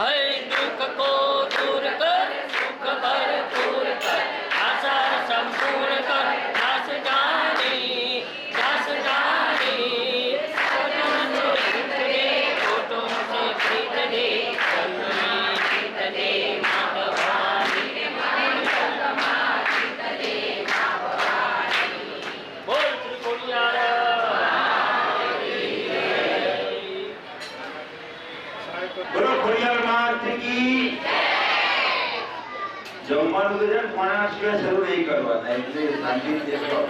Hey! છે કી જમવાનું તો છે પણ આ સિવાય શરૂ નહીં કરવાના એટલે શાંતિ દેખાવ